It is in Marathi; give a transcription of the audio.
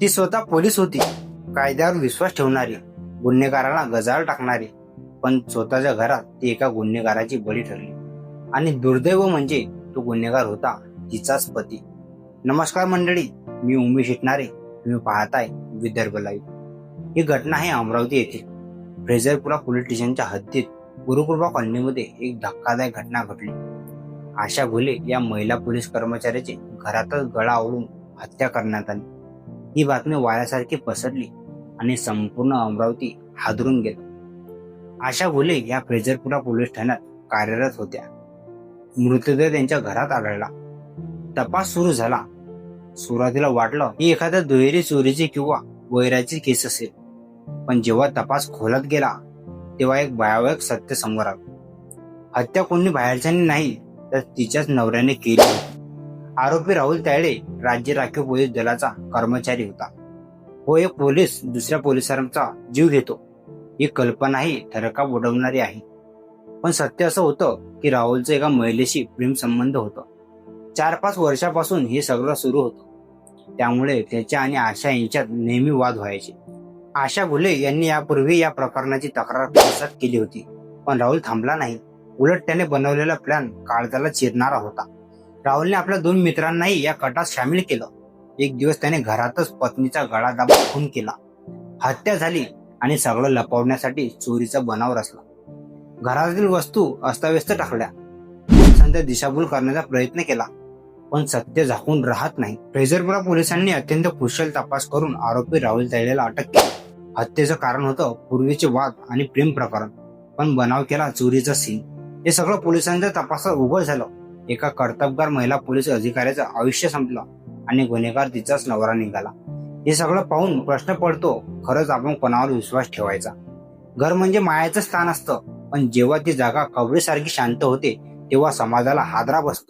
ती स्वतः पोलीस होती. कायद्यावर विश्वास ठेवणारी गुन्हेगाराला गजाळ टाकणारी. पण स्वतःच्या घरात ती एका गुन्हेगाराची बळी ठरली. आणि दुर्दैव म्हणजे तो गुन्हेगार होता तिचाच पती. नमस्कार मंडळी मी उमेश इटणारे तुम्ही पाहताय विदर्भ लाईव्ह. ही घटना आहे अमरावती येथील फ्रेझरपुरा पोलीस स्टेशनच्या हद्दीत गुरुकृपा कॉलनीमध्ये एक धक्कादायक घटना घडली. आशा घुले या महिला पोलीस कर्मचाऱ्याचे घरातच गळा आवळून हत्या करण्यात आली. ही बातमी वाऱ्यासारखी पसरली आणि संपूर्ण अमरावती हादरून गेलं. आशा घुले या फ्रेझरपुरा पोलीस ठाण्यात कार्यरत होत्या. मृतदेह त्यांच्या घरात आढळला. तपास सुरू झाला. सुरुवातीला वाटलं ही एखाद्या दुहेरी चोरीची किंवा वैराची केस असेल. पण जेव्हा तपास खोलत गेला तेव्हा एक भयावह सत्य समोर आलं. हत्या कोणी बाहेरच्यानी नाही तर तिच्याच नवऱ्याने केली होती. आरोपी राहुल तायडे राज्य राखीव पोलीस दलाचा कर्मचारी होता. हो एक पोलीस दुसऱ्या पोलिसांचा जीव घेतो. ही कल्पनाही थरका उडवणारी आहे. पण सत्य असं होतं की राहुलचं एका महिलेशी प्रेम संबंध होतं. चार पाच वर्षापासून हे सगळं सुरू होतं. त्यामुळे त्याच्या आणि आशा यांच्यात नेहमी वाद व्हायचे. आशा घुले यांनी यापूर्वी या प्रकरणाची तक्रार पोलिसात केली होती. पण राहुल थांबला नाही. उलट त्याने बनवलेला प्लॅन काळजाला चिरणारा होता. राहुलने आपल्या दोन मित्रांनाही या कटात सामील केलं. एक दिवस त्याने घरातच पत्नीचा गळा दाबून खून केला. हत्या झाली आणि सगळं लपवण्यासाठी चोरीचा बनाव रचला. घरातील वस्तू अस्ताव्यस्त टाकल्या. पोलिसांचा दिशाभूल करण्याचा प्रयत्न केला. पण सत्य झाकून राहत नाही. फ्रेझरपुरा पोलिसांनी अत्यंत कुशल तपास करून आरोपी राहुल तैलेला अटक केली. हत्येचं कारण होतं पूर्वीचे वाद आणि प्रेम प्रकरण. पण बनाव केला चोरीचा सीन हे सगळं पोलिसांच्या तपासात उघड झालं. एका कर्तबगार महिला पोलीस अधिकाऱ्याचं आयुष्य संपलं आणि गुन्हेगार तिचाच नवरा निघाला. हे सगळं पाहून प्रश्न पडतो खरंच आपण कोणावर विश्वास ठेवायचा? घर म्हणजे मायाचं स्थान असतं पण जेव्हा ती जागा कबरीसारखी शांत होते तेव्हा समाजाला हादरा बसतो.